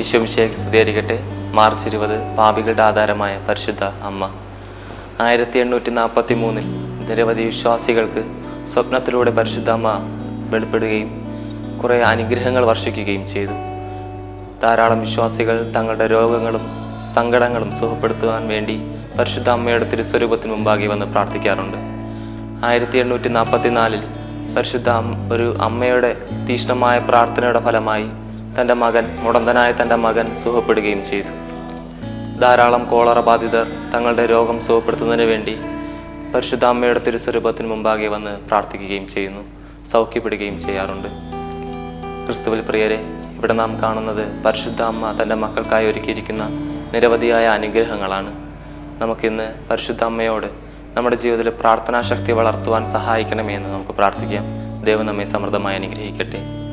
ഈശോമിശേഖ് സ്തുതിയായിരിക്കട്ടെ. മാർച്ച് ഇരുപത് പാപികളുടെ ആധാരമായ പരിശുദ്ധ അമ്മ. ആയിരത്തി എണ്ണൂറ്റി നാൽപ്പത്തി മൂന്നിൽ നിരവധി വിശ്വാസികൾക്ക് സ്വപ്നത്തിലൂടെ പരിശുദ്ധ അമ്മ വെളിപ്പെടുകയും കുറേ അനുഗ്രഹങ്ങൾ വർഷിക്കുകയും ചെയ്തു. ധാരാളം വിശ്വാസികൾ തങ്ങളുടെ രോഗങ്ങളും സങ്കടങ്ങളും സുഖപ്പെടുത്തുവാൻ വേണ്ടി പരിശുദ്ധ അമ്മയുടെ തിരുസ്വരൂപത്തിന് മുമ്പാകെ വന്ന് പ്രാർത്ഥിക്കാറുണ്ട്. ആയിരത്തി എണ്ണൂറ്റി നാൽപ്പത്തി നാലിൽ പരിശുദ്ധ ഒരു അമ്മയുടെ തീഷ്ണമായ പ്രാർത്ഥനയുടെ ഫലമായി തന്റെ മകൻ മുടന്തനായ തന്റെ മകൻ സുഖപ്പെടുകയും ചെയ്തു. ധാരാളം കോളറ ബാധിതർ തങ്ങളുടെ രോഗം സുഖപ്പെടുത്തുന്നതിന് വേണ്ടി പരിശുദ്ധ അമ്മയുടെ തിരുസ്വരൂപത്തിന് മുമ്പാകെ വന്ന് പ്രാർത്ഥിക്കുകയും ചെയ്യുന്നു സൗഖ്യപ്പെടുകയും ചെയ്യാറുണ്ട്. ക്രിസ്തുവിൽ പ്രിയരെ ഇവിടെ നാം കാണുന്നത് പരിശുദ്ധ അമ്മ തന്റെ മക്കൾക്കായി ഒരുക്കിയിരിക്കുന്ന നിരവധിയായ അനുഗ്രഹങ്ങളാണ്. നമുക്കിന്ന് പരിശുദ്ധ അമ്മയോട് നമ്മുടെ ജീവിതത്തിൽ പ്രാർത്ഥനാശക്തി വളർത്തുവാൻ സഹായിക്കണമേ എന്ന് നമുക്ക് പ്രാർത്ഥിക്കാം. ദൈവം നമ്മെ സമൃദ്ധമായി അനുഗ്രഹിക്കട്ടെ.